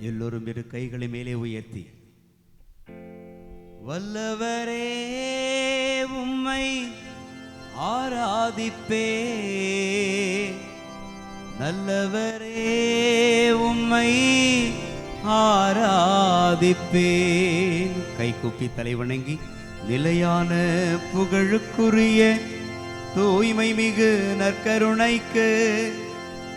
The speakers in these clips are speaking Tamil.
எல்லோரும் இரு கைகளை மேலே உயர்த்தி. வல்லவரே உம்மை ஆராதிப்பே. நல்லவரே உம்மை ஆராதிப்பேன் கை தலை வணங்கி நிலையான புகழுக்குரிய தூய்மை மிகு நற்கருணைக்கு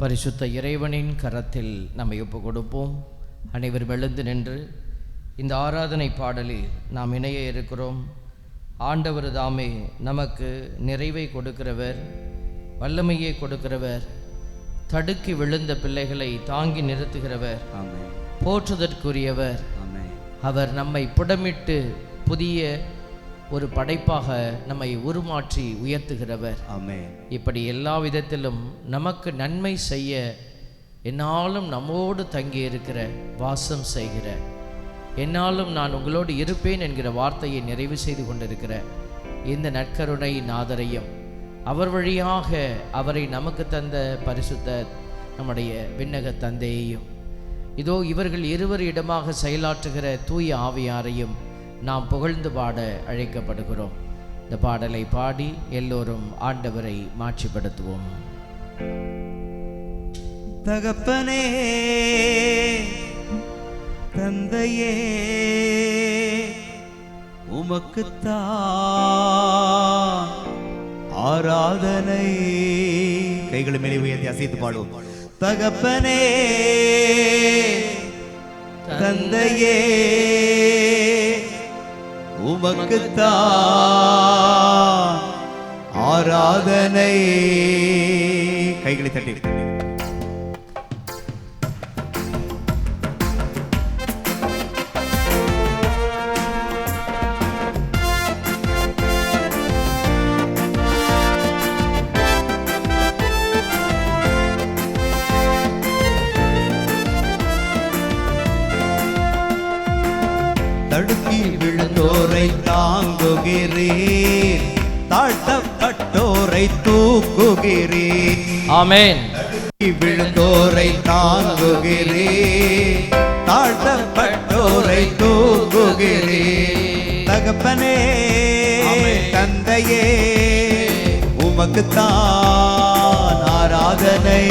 பரிசுத்த இறைவனின் கரத்தில் நம்மை ஒப்பு கொடுப்போம் அனைவரும் எழுந்து நின்று இந்த ஆராதனை பாடலில் நாம் இணைய இருக்கிறோம். ஆண்டவர் தாமே நமக்கு நிறைவை கொடுக்கிறவர் வல்லமையை கொடுக்கிறவர் தடுக்கி விழுந்த பிள்ளைகளை தாங்கி நிறுத்துகிறவர் போற்றுதற்குரியவர். அவர் நம்மை புடமிட்டு புதிய ஒரு படைப்பாக நம்மை உருமாற்றி உயர்த்துகிறவர். ஆமென். இப்படி எல்லா விதத்திலும் நமக்கு நன்மை செய்ய என்னாலும் நம்மோடு தங்கி இருக்கிற வாசம் செய்கிற என்னாலும் நான் உங்களோடு இருப்பேன் என்கிற வார்த்தையை நிறைவு செய்து கொண்டிருக்கிற இந்த நற்கருணை நாதரையும் அவர் வழியாக அவரை நமக்கு தந்த பரிசுத்த நம்முடைய விண்ணக தந்தையையும் இதோ இவர்கள் இருவர் இடமாக செயலாற்றுகிற தூய ஆவியாரையும் நாம் புகழ்ந்து பாட அழைக்கப்படுகிறோம். இந்த பாடலை பாடி எல்லோரும் ஆண்டவரை மாட்சிப்படுத்துவோம். தகப்பனே தந்தையே உமக்குத்தான் ஆராதனை. கைகளை மேலே உயர்த்தி அசைத்து பாடுவோம். தகப்பனே தந்தையே உமக்குத்தான் ஆராதனை. கைகளை தட்டி. தடுக்கி தாழ்த்தப்பட்டோரை தூக்குகிறீர் ஆமென். விழுந்தோரை தாங்குகிறீர் தாழ்த்தப்பட்டோரை தூக்குகிறீர் தகப்பனே தந்தையே உமக்குத்தான் ஆராதனை.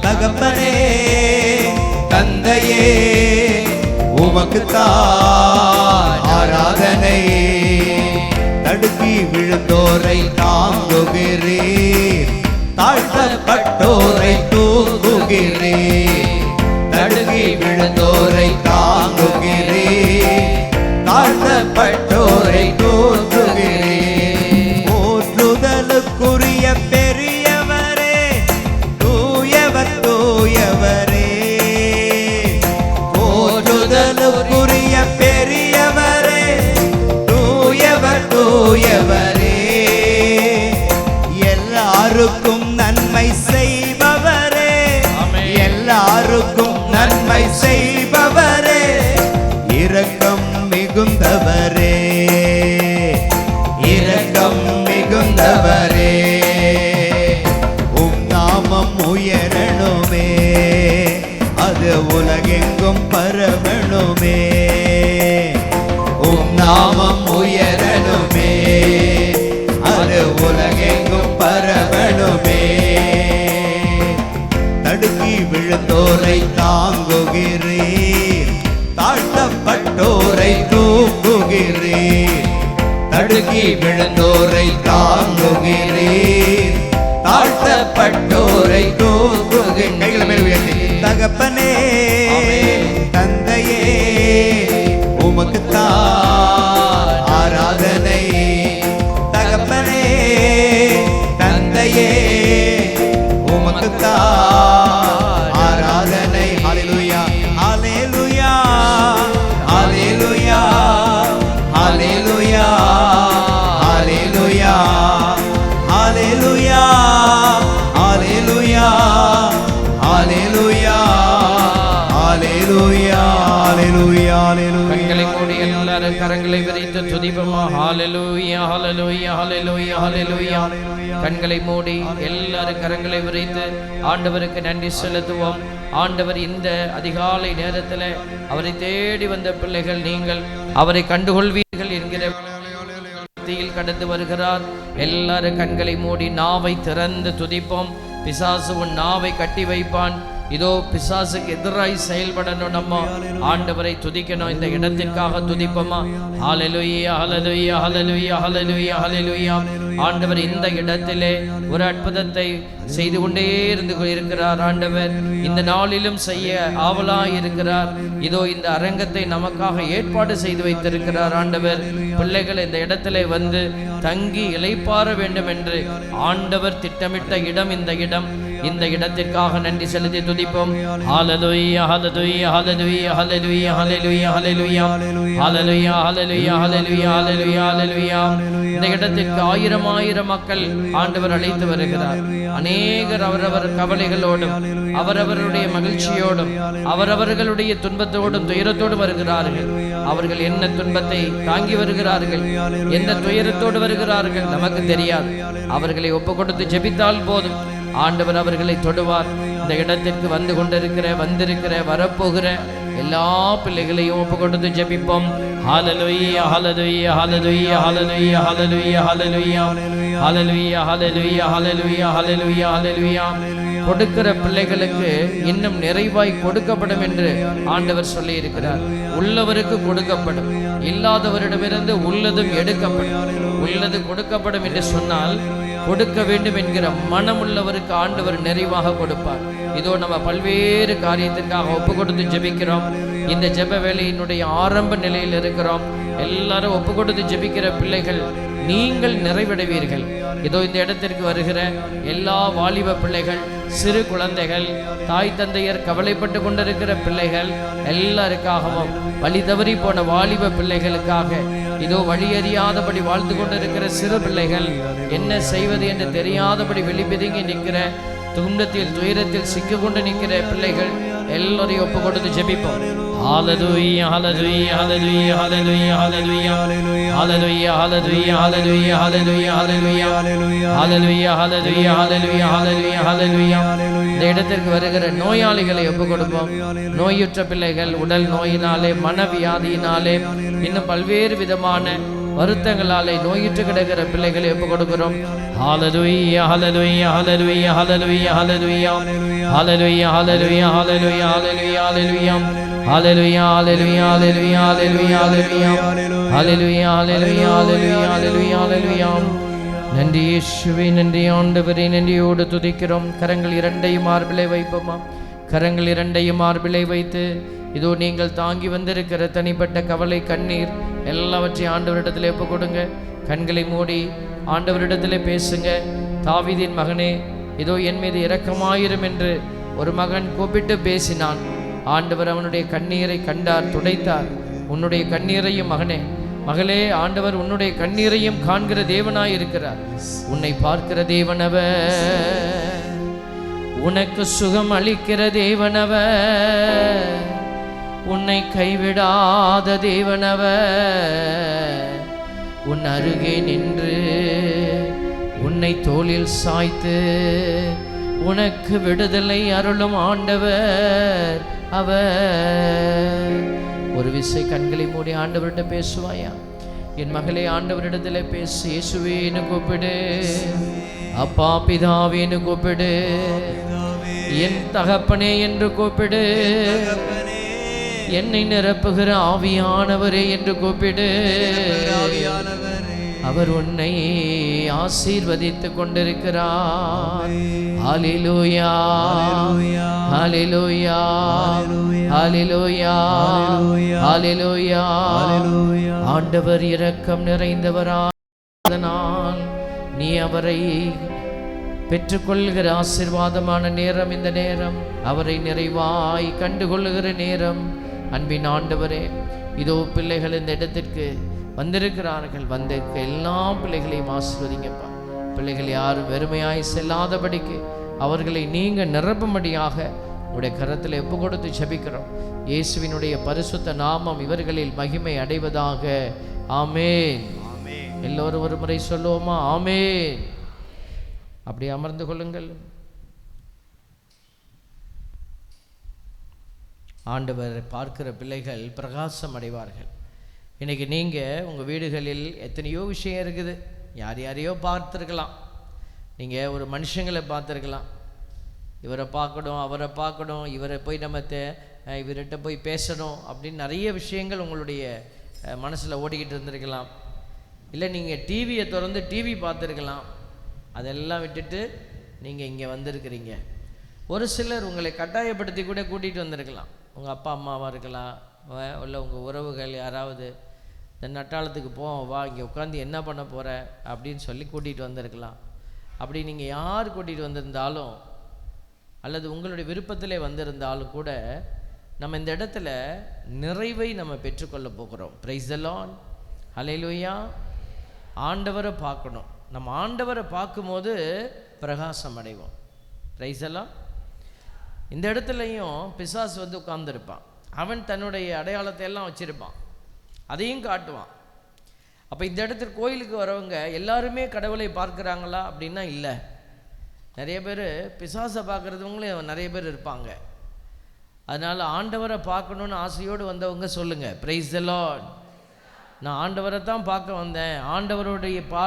தகப்பனே தந்தையே உமக்குத்தான் ஆராதனை. தடுக்கி விழுந்தோரை தாங்குகிறேன். தாழ்த்தப்பட்டோரை தூங்குகிறேன். Bye. தடுக்கி விழுந்தோரை தாங்குகிறீர். தாழ்த்தப்பட்டோரை தூக்குகின்ற தகப்பனே தந்தையே உமக்கு ஆராதனை. தகப்பனே தந்தையே உமக்கு ஆராதனை கண்களை மூடி எல்லாரும் கரங்களை விரித்து ஆண்டவருக்கு நன்றி செலுத்துவோம். ஆண்டவர் இந்த அதிகாலை நேரத்தில் அவரை தேடி வந்த பிள்ளைகள் நீங்கள் அவரை கண்டுகொள்வீர்கள் என்கிற கடந்து வருகிறார். எல்லாரும் கண்களை மூடி நாவை திறந்து துதிப்போம். பிசாசு உன் நாவை கட்டி வைப்பான். இதோ பிசாசுக்கு எதிராய் செயல்படணும் நம்ம. ஆண்டவரை துதிக்கணும். இந்த இடத்திற்காக துதிப்போமா? ஹாலலுயா ஹலலுயா ஹலலுயா ஹலலுயா ஹலலுயா ஆண்டவர் இந்த இடத்திலே ஒரு அற்புதத்தை செய்து கொண்டே இருந்து இருக்கிறார் ஆண்டவர். இந்த நாளிலும் செய்ய ஆவலாய் இருக்கிறார். இதோ இந்த அரங்கத்தை நமக்காக ஏற்பாடு செய்து வைத்திருக்கிறார் ஆண்டவர். பிள்ளைகள் இந்த இடத்திலே வந்து தங்கி இளைப்பாற வேண்டும் என்று ஆண்டவர் திட்டமிட்ட இடம் இந்த இடம். இந்த இடத்திற்காக நன்றி செலுத்தி துதிப்போம். ஹalleluya ஹalleluya ஹalleluya ஹalleluya ஹalleluya ஹalleluya. ஹalleluya ஹalleluya ஹalleluya ஹalleluya இந்த இடத்திற்கு ஆயிரம் ஆயிரம் மக்கள் ஆண்டவர் அழைத்து வருகிறார். அநேகர் அவரவர் கவலைகளோடும் அவரவருடைய மகிழ்ச்சியோடும் அவரவர்களுடைய துன்பத்தோடும் துயரத்தோடும் வருகிறார்கள். அவர்கள் என்ன துன்பத்தை தாங்கி வருகிறார்கள்? என்ன துயரத்தோடு வருகிறார்கள்? நமக்கு தெரியாது. அவர்களை ஒப்பு கொடுத்து ஜெபித்தால் போதும். ஆண்டவர் அவர்களை தொடுவார். இந்த இடத்திற்கு வந்து கொண்டிருக்கிற வந்திருக்கிற வரப்போகிற எல்லா பிள்ளைகளையும் ஒப்பு கொடுத்து ஜெபிப்போம். ஹalleluya ஹalleluya ஹalleluya ஹாலலுய்யா ஹalleluya ஹalleluya. ஹalleluya ஹalleluya ஹalleluya ஹalleluya ஹalleluya. கொடுக்கிற பிள்ளைகளுக்கு இன்னும் நிறைவாய் கொடுக்கப்படும் என்று ஆண்டவர் சொல்லி இருக்கிறார் உள்ளவருக்கு கொடுக்கப்படும். இல்லாதவரிடமிருந்து உள்ளதும் எடுக்கப்படும். உள்ளது கொடுக்கப்படும் என்று சொன்னால் கொடுக்க வேண்டும் என்கிற மனம் உள்ளவருக்கு ஆண்டவர் நிறைவாக கொடுப்பார். இதோ நம்ம பல்வேறு காரியத்திற்காக ஒப்பு கொடுத்து ஜெபிக்கிறோம். இந்த ஜெப வேலையினுடைய ஆரம்ப நிலையில் இருக்கிறோம். எல்லாரும் ஒப்பு கொடுத்து ஜெபிக்கிற பிள்ளைகள் நீங்கள் நிறைவடைவீர்கள். இதோ இந்த இடத்திற்கு வருகிற எல்லா வாலிப பிள்ளைகள் சிறு குழந்தைகள் தாய் தந்தையர் கவலைப்பட்டு கொண்டிருக்கிற பிள்ளைகள் எல்லாருக்காகவும் வழி தவறி போன வாலிப பிள்ளைகளுக்காக இதோ வழியறியாதபடி வாழ்ந்து கொண்டிருக்கிற சிறு பிள்ளைகள் என்ன செய்வது என்று தெரியாதபடி வெளிப்பிதுங்கி நிற்கிற துன்பத்தில் துயரத்தில் சிக்கிக்கொண்டு நிற்கிற பிள்ளைகள் எல்லாரையும் ஒப்பு கொடுத்து ஜெபிப்போம். Hallelujah, hallelujah, hallelujah, hallelujah, hallelujah, hallelujah, hallelujah, hallelujah, hallelujah, hallelujah, hallelujah, hallelujah, hallelujah, hallelujah, hallelujah. இந்த இடத்திற்கு வருகிற நோயாளிகளை ஒப்பு கொடுப்போம் நோயுற்ற பிள்ளைகள் உடல் நோயினாலே மனவியாதியினாலே இன்னும் பல்வேறு விதமான வருத்தங்களாலே நோயிற்று கிடக்கிற பிள்ளைகளை ஒப்பு கொடுக்கிறோம் ஹalleluya ஹalleluya ஹalleluya ஹalleluya ஹalleluya ஹalleluya ஹalleluya ஹalleluya ஹalleluya Hallelujah, hallelujah, hallelujah, hallelujah, hallelujah. Hallelujah, hallelujah, hallelujah, hallelujah, hallelujah. நன்றி இயேசுவை நன்றி ஆண்டவரை நன்றியோடு துதிக்கிறோம். கரங்கள் இரண்டையும் மார்பிலே வைப்போமா? கரங்கள் இரண்டையும் மார்பிலே வைத்து இதோ நீங்கள் தாங்கி வந்திருக்கிற தனிப்பட்ட கவலை கண்ணீர் எல்லாவற்றையும் ஆண்டவரிடத்தில் ஒப்பு கொடுங்க. கண்களை மூடி ஆண்டவரிடத்தில் பேசுங்க. தாவிதின் மகனே இதோ என் மீது இரக்கமாயிரும் என்று ஒரு மகன் கூப்பிட்டு பேசினான். ஆண்டவர் அவனுடைய கண்ணீரை கண்டார் துடைத்தார். உன்னுடைய கண்ணீரையும் மகனே மகளே ஆண்டவர் உன்னுடைய கண்ணீரையும் காண்கிற தேவனாய் இருக்கிறார். உன்னை பார்க்கிற தேவனவர் உனக்கு சுகம் அளிக்கிற தேவனவ உன்னை கைவிடாத தேவனவ உன் அருகே நின்று உன்னை தோளில் சாய்த்து உனக்கு விடுதலை அருளும் ஆண்டவர் அவர். ஒரு விசை கண்களை மூடி ஆண்டவர்கிட்ட பேசுவாயா? என் மகளே ஆண்டவரிடத்தில் பேசு இயேசுவேன்னு கூப்பிடு. அப்பா பிதாவேன்னு கூப்பிடு. என் தகப்பனே என்று கூப்பிடு. என்னை நிரப்புகிற ஆவியானவரே என்று கூப்பிடு. ஆவியானவர் அவர் உன்னை ஆசீர்வதித்து கொண்டிருக்கிறார். ஹalleluya. ஹalleluya. ஹalleluya. ஹalleluya. ஆண்டவர் இரக்கம் நிறைந்தவராதனால் நீ அவரை பெற்றுக்கொள்கிற ஆசிர்வாதமான நேரம் இந்த நேரம். அவரை நிறைவாய் கண்டுகொள்கிற நேரம். அன்பின் ஆண்டவரே இதோ பிள்ளைகள் இந்த இடத்திற்கு வந்திருக்கிறார்கள். வந்திருக்க எல்லா பிள்ளைகளையும் ஆசீர்வதிங்கப்பா. பிள்ளைகள் யாரும் வெறுமையாய் செல்லாதபடிக்கு அவர்களை நீங்க நிரப்பும்படியாக உடைய கரத்தில் ஒப்பு கொடுத்து ஜெபிக்கிறோம். இயேசுவினுடைய பரிசுத்த நாமம் இவர்களில் மகிமை அடைவதாக. ஆமென். ஆமென். எல்லோரும் ஒரு முறை சொல்லுவோமா? ஆமென். அப்படி அமர்ந்து கொள்ளுங்கள். ஆண்டவர் பார்க்கிற பிள்ளைகள் பிரகாசம் அடைவார்கள். இன்றைக்கி நீங்கள் உங்கள் வீடுகளில் எத்தனையோ விஷயம் இருக்குது. யார் யாரையோ பார்த்துருக்கலாம். நீங்கள் ஒரு மனுஷங்களை பார்த்துருக்கலாம். இவரை பார்க்கணும் அவரை பார்க்கணும் இவரை போய் நம்ம தே- இவர்கிட்ட போய் பேசணும் அப்படின்னு நிறைய விஷயங்கள் உங்களுடைய மனசில் ஓடிக்கிட்டு இருந்திருக்கலாம். இல்லை நீங்கள் டிவியை திறந்து டிவி பார்த்துருக்கலாம். அதெல்லாம் விட்டுட்டு நீங்கள் இங்கே வந்திருக்கிறீங்க. ஒரு சிலர் உங்களை கட்டாயப்படுத்தி கூட கூட்டிகிட்டு வந்திருக்கலாம். உங்கள் அப்பா அம்மாவாக இருக்கலாம். அஹ் இல்லை உங்கள் உறவுகள் யாராவது இந்த அட்டாளத்துக்கு போ வா இங்கே உட்காந்து என்ன பண்ண போகிற அப்படின்னு சொல்லி கூட்டிகிட்டு வந்திருக்கலாம். அப்படி நீங்கள் யார் கூட்டிகிட்டு வந்திருந்தாலும் அல்லது உங்களுடைய விருப்பத்திலே வந்திருந்தாலும் கூட நம்ம இந்த இடத்துல நிறைவை நம்ம பெற்றுக்கொள்ள போகிறோம். பிரைஸ் லான் ஆண்டவரை பார்க்கணும். நம்ம ஆண்டவரை பார்க்கும்போது பிரகாசம் அடைவோம். பிரைஸ் எல்லாம் இந்த இடத்துலையும் பிசாஸ் வந்து உட்கார்ந்துருப்பான். அவன் தன்னுடைய அடையாளத்தை எல்லாம் வச்சுருப்பான். அதையும் காட்டுவான். அப்போ இந்த இடத்துல கோயிலுக்கு வரவங்க எல்லாருமே கடவுளை பார்க்குறாங்களா அப்படின்னா இல்லை. நிறைய பேர் பிசாசை பார்க்குறதுவங்களும் நிறைய பேர் இருப்பாங்க. அதனால் ஆண்டவரை பார்க்கணுன்னு ஆசையோடு வந்தவங்க சொல்லுங்கள் ப்ரைஸ் த லார்ட் நான் ஆண்டவரை தான் பார்க்க வந்தேன். ஆண்டவருடைய பா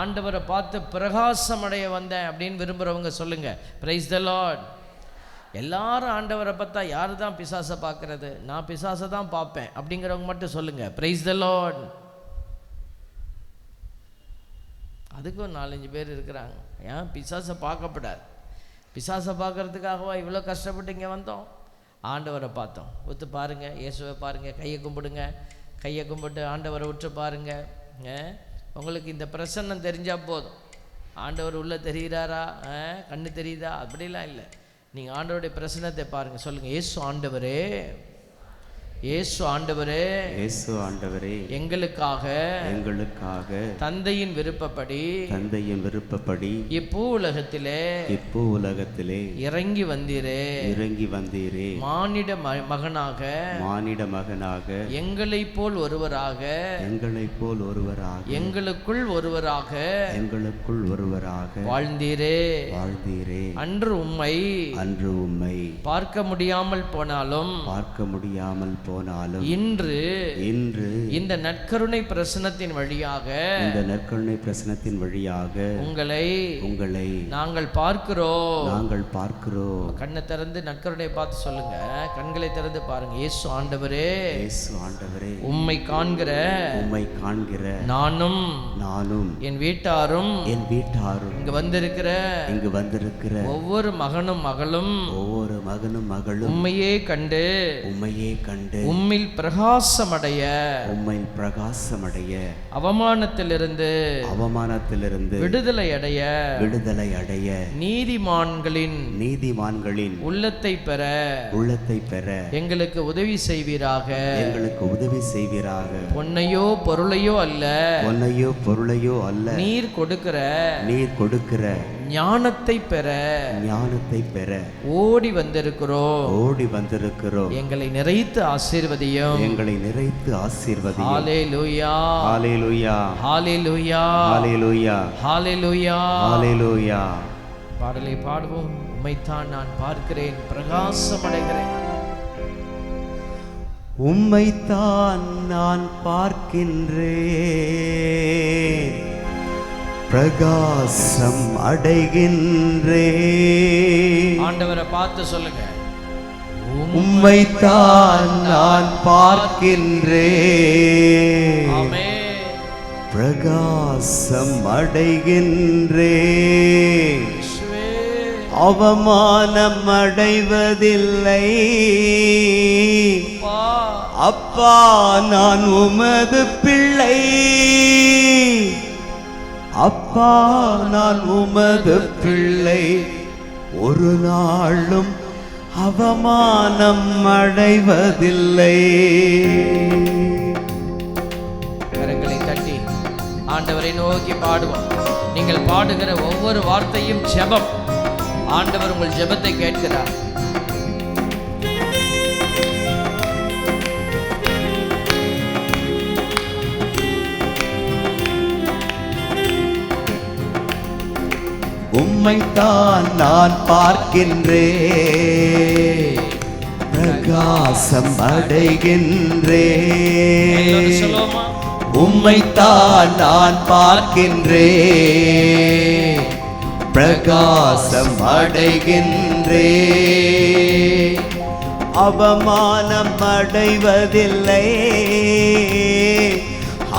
ஆண்டவரை பார்த்து பிரகாசம் அடைய வந்தேன் அப்படின்னு விரும்புகிறவங்க சொல்லுங்கள் ப்ரைஸ் த லார்ட் எல்லாரும் ஆண்டவரை பார்த்தா யார் தான் பிசாசை பார்க்கறது? நான் பிசாசை தான் பார்ப்பேன். அப்படிங்கிறவங்க மட்டும் சொல்லுங்கள் ப்ரைஸ் த லார்ட் அதுக்கும் நாலஞ்சு பேர் இருக்கிறாங்க. ஏன்? பிசாசை பார்க்கப்படாது. பிசாசை பார்க்கறதுக்காகவா இவ்வளோ கஷ்டப்பட்டு இங்கே வந்தோம்? ஆண்டவரை பார்த்தோம். ஒத்து பாருங்க. இயேசுவை பாருங்க. கையை கும்பிடுங்க. கையை கும்பிட்டு ஆண்டவரை விட்டு பாருங்க. உங்களுக்கு இந்த பிரசன்னம் தெரிஞ்சால் போதும். ஆண்டவர் உள்ளே தெரிகிறாரா? ஆ? கண்ணு தெரியுதா? அப்படிலாம் இல்லை. நீங்கள் ஆண்டவருடைய பிரசனத்தை பாருங்கள் சொல்லுங்கள் ஏசு ஆண்டவரே இயேசு ஆண்டவரே இயேசு ஆண்டவரே எங்களுக்காக எங்களுக்காக தந்தையின் விருப்பப்படி தந்தையின் விருப்பப்படி இப்பூ உலகத்திலே இப்போ உலகத்திலே இறங்கி வந்தீரே. இறங்கி வந்தீரே. மானிட மகனாக மானிட மகனாக எங்களைப் போல் ஒருவராக எங்களைப் போல் ஒருவராக எங்களுக்குள் ஒருவராக எங்களுக்குள் ஒருவராக வாழ்ந்தீரே. வாழ்ந்தீரே. அன்று உம்மை அன்று உம்மை பார்க்க முடியாமல் போனாலும் பார்க்க முடியாமல் போனாலும் இன்று இன்று இந்த நற்கருணை பிரசனத்தின் வழியாக இந்த நற்கருணை பிரசனத்தின் வழியாக உங்களை உங்களை நாங்கள் பார்க்கிறோம். நாங்கள் பார்க்கிறோம். கண்ணை திறந்து நற்கருணை பார்த்து சொல்லுங்க. கண்களை திறந்து பாருங்க. இயேசு ஆண்டவரே. இயேசு ஆண்டவரே. உம்மை காண்கிற உம்மை காண்கிற நானும் நானும் என் வீட்டாரும் என் வீட்டாரும் இங்க வந்திருக்கிற இங்கு வந்திருக்கிற ஒவ்வொரு மகனும் மகளும் ஒவ்வொரு மகனும் மகளும் உம்மையே கண்டு உம்மையே கண்டு உம்மில் பிரகாசமடைய. உம்மை பிரகாசமடைய. அவமானத்திலிருந்து அவமானத்திலிருந்து விடுதலை அடைய விடுதலை அடைய நீதிமான்களின் நீதிமான்களின் உள்ளத்தை பெற. உள்ளத்தை பெற. எங்களுக்கு உதவி செய்வீராக. எங்களுக்கு உதவி செய்வீராக. பொன்னையோ பொருளையோ அல்ல. பொன்னையோ பொருளையோ அல்ல. நீர் கொடுக்கிற. நீர் கொடுக்கிற. ஞானத்தை பெற ஞானத்தை பெற ஓடி வந்திருக்கிறோம். ஓடி வந்திருக்கிறோம். எங்களை நிறைத்து ஆசீர்வதியும். எங்களை நிறைத்து ஆசீர்வதியும். ஹalleluya. ஹalleluya. ஹalleluya. ஹalleluya. ஹalleluya. ஹalleluya. பாடலை பாடுவோம். உம்மைத்தான் நான் பார்க்கிறேன். பிரகாசம் அடைகிறேன் உம்மைத்தான் நான் பார்க்கின்றேன். பிரகாசம் அடைகின்றேன் ஆண்டவரை பார்த்து சொல்லுங்க. உம்மைத்தான் நான் பார்க்கின்றேன் ஆமே பிரகாசம் அடைகின்றேன் அவமானம் அடைவதில்லை. அப்பா நான் உமது பிள்ளை. அப்பா நான் உமது பிள்ளை. ஒரு நாளும் அவமானம் அடைவதில்லை. கரங்களை தட்டி ஆண்டவரை நோக்கி பாடுவோம். நீங்கள் பாடுகிற ஒவ்வொரு வார்த்தையும் ஜெபம். ஆண்டவர் உங்கள் ஜெபத்தை கேட்கிறார். உம்மைத்தான் நான் பார்க்கின்றேன். பிரகாசம் சொல்லுவோமா உம்மைத்தான் நான் பார்க்கின்றேன் பிரகாசம் அடைகின்றேன் அவமானம் அடைவதில்லை.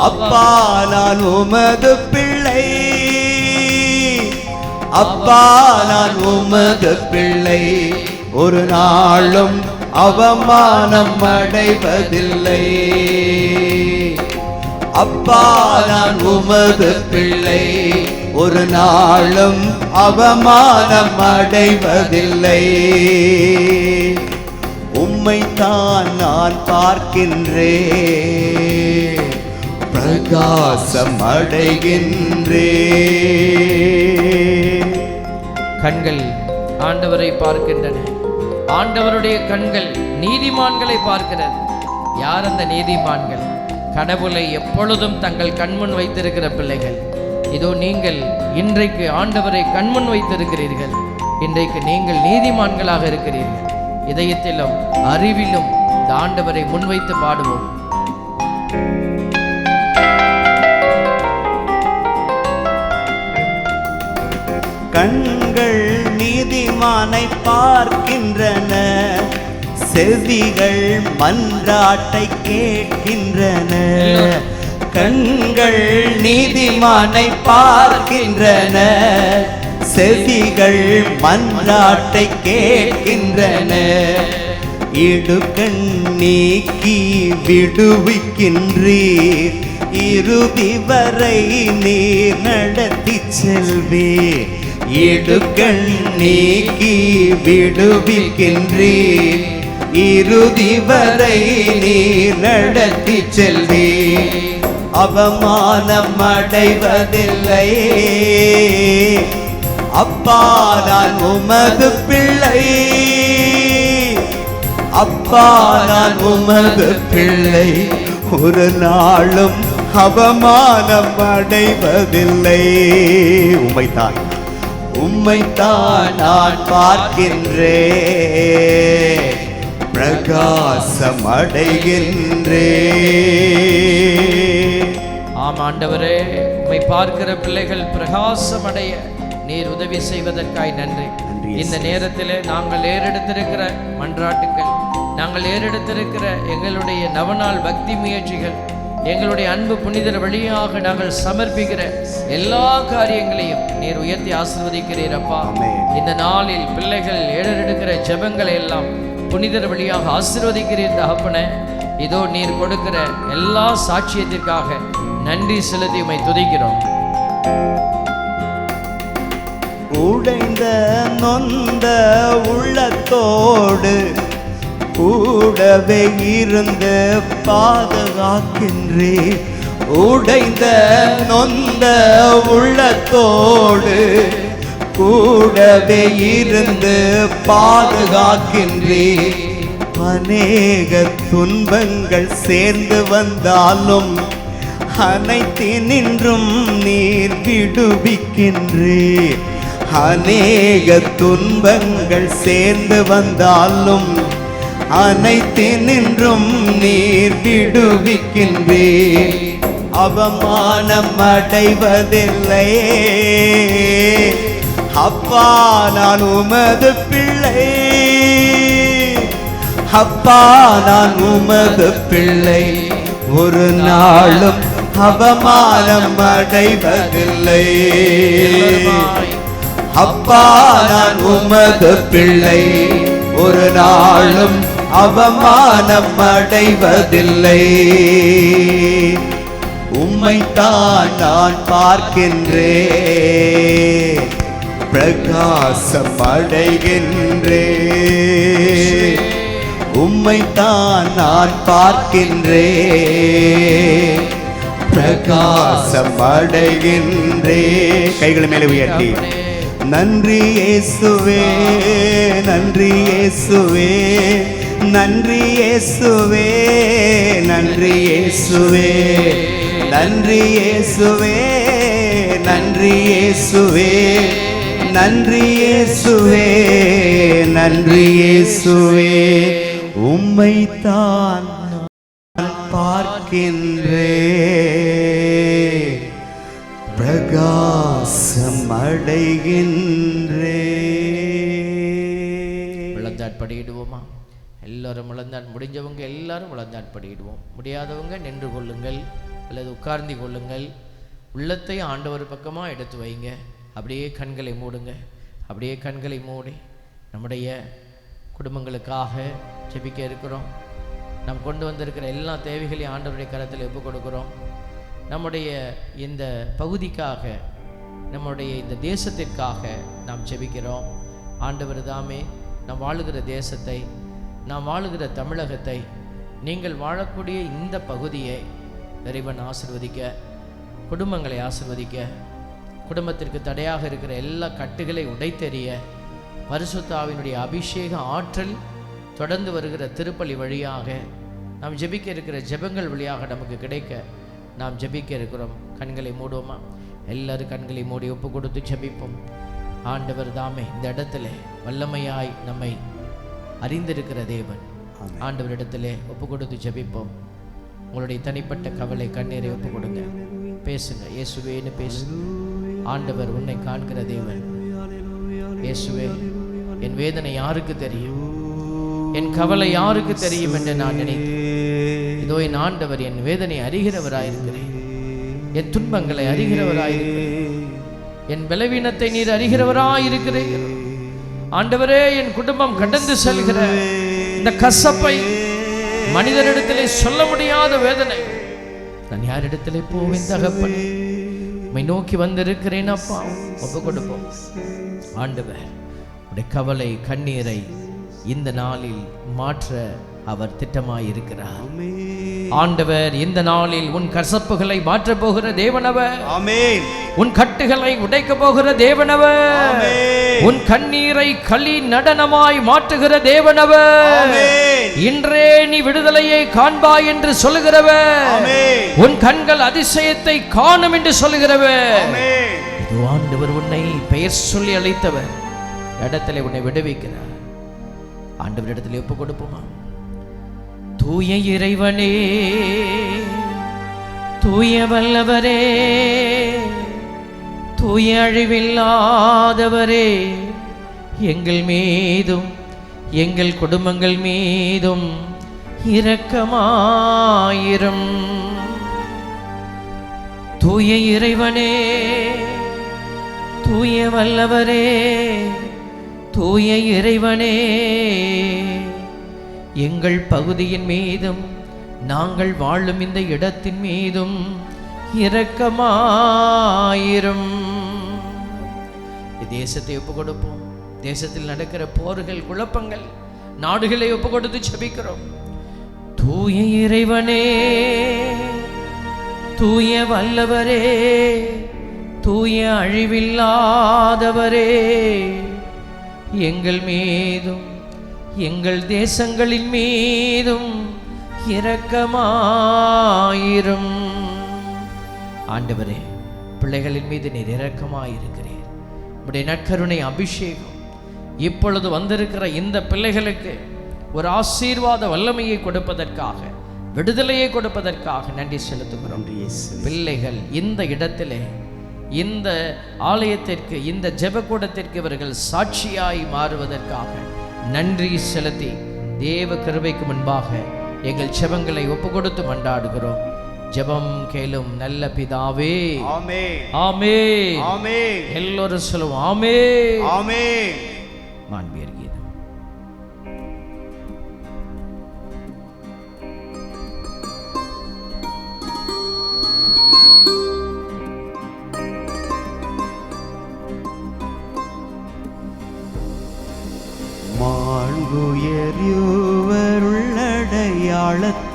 அப்பா நான் உமது பிள்ளை. அப்பா நான் உமது பிள்ளை. ஒரு நாளும் அவமானம் அடைவதில்லை. அப்பா நான் உமது பிள்ளை. ஒரு நாளும் அவமானம் அடைவதில்லை. உம்மைத்தான் நான் பார்க்கின்றேன். பிரகாசம் அடைகின்றேன். கண்கள் ஆண்டவரை பார்க்கின்றன. ஆண்டவருடைய கண்கள் நீதிமான்களை பார்க்கிறது. யார் அந்த நீதிமான்கள்? கடவுளை எப்பொழுதும் தங்கள் கண்முன் வைத்திருக்கிற பிள்ளைகள். இதோ நீங்கள் இன்றைக்கு ஆண்டவரை கண்முன் வைத்திருக்கிறீர்கள். இன்றைக்கு நீங்கள் நீதிமான்களாக இருக்கிறீர்கள். இதயத்திலும் அறிவிலும் இந்த ஆண்டவரை முன்வைத்து பாடுவோம். கண்கள் நீதிமானை பார்க்கின்றன. செவிகள் மன்றாட்டை கேட்கின்றன. கண்கள் நீதிமானை பார்க்கின்றன. செவிகள் மன்றாட்டை கேட்கின்றன. இடுக்கண் நீக்கி விடுவிக்கின்றீர். இறுதி வரை நீர் நடத்தி செல்வீர். இடுக்கண் நீக்கி விடுவிக்கின்றீர். இறுதி வரை நீர் நடத்தி செல்வீர். அவமானம் அடைவதில்லை அப்பா நான் உமது பிள்ளை. அப்பா நான் உமது பிள்ளை. ஒரு நாளும் அவமானம் அடைவதில்லை உமைத்தான் உம்மைத்தான் நான் பார்க்கின்றேன். பிரகாசம் அடைகின்றேன் ஆம் ஆண்டவரே உம்மை பார்க்கிற பிள்ளைகள் பிரகாசம் அடைய நீர் உதவி செய்வதற்காய் நன்றி. இந்த நேரத்தில் நாங்கள் ஏறெடுத்திருக்கிற மன்றாட்டுக்கள் நாங்கள் ஏறெடுத்திருக்கிற எங்களுடைய நவநாள் பக்தி முயற்சிகள் எங்களுடைய அன்பு புனிதர் வழியாக நாங்கள் சமர்ப்பிக்கிற எல்லா காரியங்களையும் நீர் உயர்த்தி ஆசீர்வதிக்கிறீர் அப்பா. இந்த நாளில் பிள்ளைகள் ஏறெடுக்கிற ஜெபங்களை எல்லாம் புனிதர் வழியாக ஆசீர்வதிக்கிறீர் தகப்பனே. இதோ நீர் கொடுக்கிற எல்லா சாட்சியத்திற்காக நன்றி செலுத்தி உம்மை துதிக்கிறோம். உடைந்த நொந்த உள்ளத்தோடு கூடவே இருந்து பாதுகாக்கின்றே உடைந்த நொந்த உள்ளத்தோடு கூடவே இருந்து பாதுகாக்கின்றே அநேக துன்பங்கள் சேர்ந்து வந்தாலும் அனைத்து நின்றும் நீர் விடுவிக்கின்றே அநேக துன்பங்கள் சேர்ந்து வந்தாலும் அனைத்தினின்றும் நீர் விடுவிக்கின்றேன். அவமானம் அடைவதில்லை அப்பா நான் உமது பிள்ளை. அப்பா நான் உமது பிள்ளை. ஒரு நாளும் அவமானம் அடைவதில்லை. அப்பா நான் உமது பிள்ளை. ஒரு நாளும் அவமானம் அடைவதில்லை உம்மைத்தான் நான் பார்க்கின்றே பிரகாசம் அடைகின்றே உம்மைத்தான் நான் பார்க்கின்றே பிரகாசம் அடைகின்றே கைகளை மேலே உயர்த்தி. நன்றி இயேசுவே நன்றி இயேசுவே. நன்றி இயேசுவே நன்றி இயேசுவே நன்றி இயேசுவே நன்றி இயேசுவே நன்றி இயேசுவே நன்றி இயேசுவே. உம்மைத்தான் தான் பார்க்கின்றே பிரகாசம் அடைகின்றே விளந்தாட் படியிடுவோமா எல்லோரும் முழந்தாட் முடிஞ்சவங்க எல்லாரும் முழந்தாட் படியிடுவோம். முடியாதவங்க நின்று கொள்ளுங்கள் அல்லது உட்கார்ந்து கொள்ளுங்கள். உள்ளத்தை ஆண்டவர் பக்கமாக எடுத்து வைங்க. அப்படியே கண்களை மூடுங்க. அப்படியே கண்களை மூடி நம்முடைய குடும்பங்களுக்காக ஜெபிக்க இருக்கிறோம். நாம் கொண்டு வந்திருக்கிற எல்லா தேவைகளையும் ஆண்டவருடைய கரத்தில் ஒப்பு கொடுக்குறோம். நம்முடைய இந்த பகுதிக்காக நம்முடைய இந்த தேசத்திற்காக நாம் ஜெபிக்கிறோம். ஆண்டவர் தாமே நாம் வாழுகிற தேசத்தை நாம் வாழுகிற தமிழகத்தை நீங்கள் வாழக்கூடிய இந்த பகுதியை இறைவன் ஆசிர்வதிக்க குடும்பங்களை ஆசிர்வதிக்க குடும்பத்திற்கு தடையாக இருக்கிற எல்லா கட்டுகளை உடைத்தெறிய பரிசுத்தாவினுடைய அபிஷேக ஆற்றல் தொடர்ந்து வருகிற திருப்பலி வழியாக நாம் ஜெபிக்க இருக்கிற ஜெபங்கள் வழியாக நமக்கு கிடைக்க நாம் ஜெபிக்க இருக்கிறோம். கண்களை மூடுவோமா? எல்லாரும் கண்களை மூடி ஒப்பு கொடுத்து ஜெபிப்போம். ஆண்டவர் தாமே இந்த இடத்துல வல்லமையாய் நம்மை அறிந்திருக்கிற தேவன். ஆண்டவரிடத்திலே ஒப்பு கொடுத்து ஜெபிப்போம். உங்களுடைய தனிப்பட்ட கவலை கண்ணீரை ஒப்பு கொடுங்க பேசுங்க இயேசுவேன்னு பேசுங்க ஆண்டவர் உன்னை காண்கிற தேவன். இயேசுவே என் வேதனை யாருக்கு தெரியும்? என் கவலை யாருக்கு தெரியும் என்று நான் நினைத்தேன் இதோ என் ஆண்டவர் என் வேதனை அறிகிறவராயிருக்கிறேன். என் துன்பங்களை அறிகிறவராயிருக்கிறேன். என் பலவீனத்தை நீர் அறிகிறவராயிருக்கிறேன் ஆண்டவரே என் குடும்பம் கடந்து செல்கிற இந்த கசப்பை மனிதரிடத்திலே சொல்ல முடியாத வேதனை. நான் யாரிடத்திலே போவேன் தகப்பன்? உண்மை நோக்கி வந்திருக்கிறேன் அப்பா. ஒப்பு கொடுப்போம் ஆண்டவர் உடைய கவலை கண்ணீரை இந்த நாளில் மாற்ற அவர் திட்டமாயிருக்கிறார். ஆண்டவர் இந்த நாளில் உன் கசப்புகளை மாற்றப் போகிற தேவனவர். உன் கட்டுகளை உடைக்க போகிற தேவனவர். உன் கண்ணீரை களி நடனமாய் மாற்றுகிற தேவனவர். இன்றே நீ விடுதலையை காண்பாய் என்று சொல்லுகிறவர். உன் கண்கள் அதிசயத்தை காணும் என்று சொல்லுகிறவர். இது ஆண்டவர் உன்னை பெயர் சொல்லி அழைத்தவர். இடத்துல உன்னை விடுவிக்கிறார். ஆண்டவரிடத்தில் இடத்துல ஒப்பு கொடுப்போமா தூய இறைவனே தூய வல்லவரே தூய அழிவில்லாதவரே எங்கள் மீதும் எங்கள் குடும்பங்கள் மீதும் இரக்கமாயிரும். தூய இறைவனே தூய வல்லவரே தூய இறைவனே எங்கள் பகுதியின் மீதும் நாங்கள் வாழும் இந்த இடத்தின் மீதும் இரக்கமாயிரும். தேசத்தை ஒப்பு கொடுப்போம் தேசத்தில் நடக்கிற போர்கள் குழப்பங்கள் நாடுகளை ஒப்பு கொடுத்து செபிக்கிறோம் தூய இறைவனே தூய வல்லவரே தூய அழிவில்லாதவரே எங்கள் மீதும் எங்கள் தேசங்களின் மீதும் இரக்கமாயிரும். ஆண்டவரே பிள்ளைகளின் மீது நீர் இரக்கமாயிருக்கிறீர். உடைய நற்கருணை அபிஷேகம் இப்பொழுது வந்திருக்கிற இந்த பிள்ளைகளுக்கு ஒரு ஆசீர்வாத வல்லமையை கொடுப்பதற்காக விடுதலையை கொடுப்பதற்காக நன்றி செலுத்துகிறோம். பிள்ளைகள் இந்த இடத்திலே இந்த ஆலயத்திற்கு இந்த ஜெபக்கூடத்திற்கு இவர்கள் சாட்சியாய் மாறுவதற்காக நன்றி செலுத்தி தேவ கிருபைக்கு முன்பாக எங்கள் செபங்களை ஒப்பு கொடுத்து மன்றாடுகிறோம். ஜெபம் கேளும் நல்ல பிதாவே. ஆமே ஆமே ஆமே எல்லோரும் சொல்லுவோம் ஆமே ஆமே மாண்பியர் கீதம்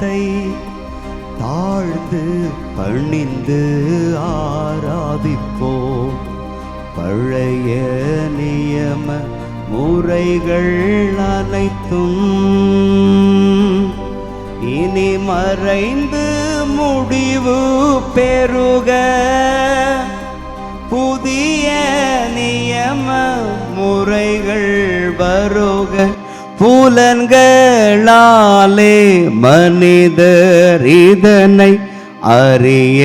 மாண்புயர்யுவருள்ளடையாளத்தை தாழ்ந்து பணிந்து ஆராதிப்போம். பழைய நியம முறைகள் அனைத்தும் இனி மறைந்து முடிவு பெருக புதிய நியம முறைகள் வருக. புலன்களாலே மனிதர் இதனை அறிய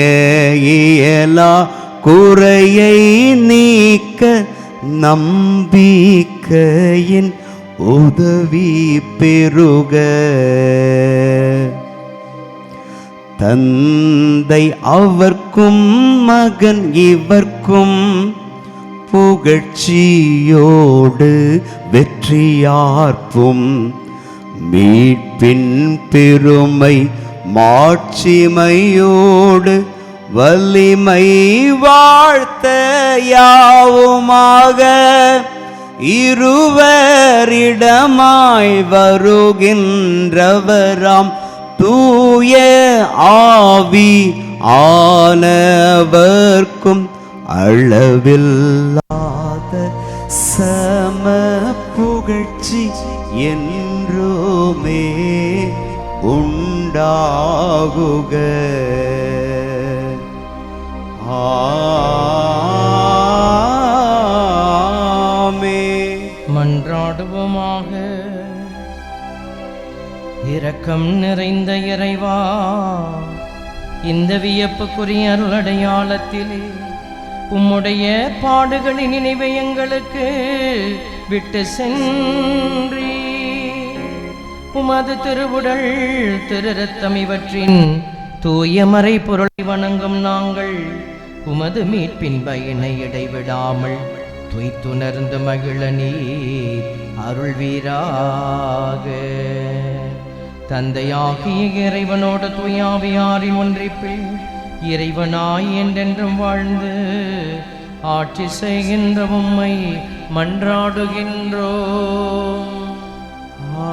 இயலா குறையை நீக்க நம்பிக்கையின் உதவி பெருக தந்தை அவர்க்கும் மகன் இவர்க்கும் புகழ்ச்சியோடு வெற்றியார்ப்பும். மீட்பின் பெருமை மாட்சிமையோடு வலிமை வாழ்த்த யாவுமாக. இருவரிடமாய் வருகின்றவராம் தூய ஆவி ஆனவர்க்கும் அளவில்லாத சம புகழ்ச்சி என்றோமே உண்டாகுக. ஆமே. மன்றாடுவோமாக. இரக்கம் நிறைந்த இறைவா இந்த வியப்புக்குரிய அருளடையாளத்திலே உம்முடைய பாடுகளின் நினைவை எங்களுக்கு விட்டு சென்றி உமது திருவுடல் திருரத்தம் இவற்றின் தூய மறை பொருளை வணங்கும் நாங்கள் உமது மீட்பின் பயனை இடைவிடாமல் துய்த்துணர்ந்து மகிழ நீர் அருள்வீராக. தந்தையாகிய இறைவனோட துயாவியாரின் ஒன்றிப்பில் இறைவனாய் என்றென்றும் வாழ்ந்து ஆட்சி செய்கின்ற உம்மை மன்றாடுகின்றோம். ஆ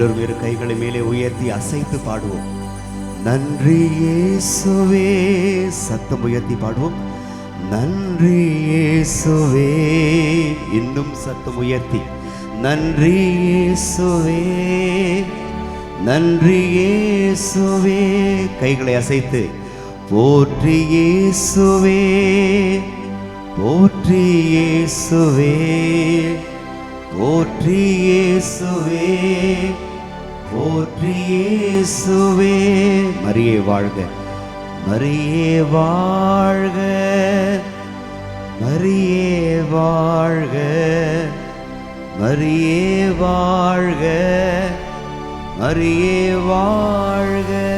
எல்லோரும் இரு கைகளை மேலே உயர்த்தி அசைத்து பாடுவோம். நன்றி இயேசுவே சத்தம் உயர்த்தி பாடுவோம். நன்றி இயேசுவே இன்னும் சத்தம் உயர்த்தி. நன்றி இயேசுவே நன்றி இயேசுவே கைகளை அசைத்து. போற்றி இயேசுவே போற்றி இயேசுவே போற்றி இயேசுவே. போற்றியேசுவே மரியே வாழ்க. மரியே வாழ்க. மரியே வாழ்க. மரியே வாழ்க. மரியே வாழ்க.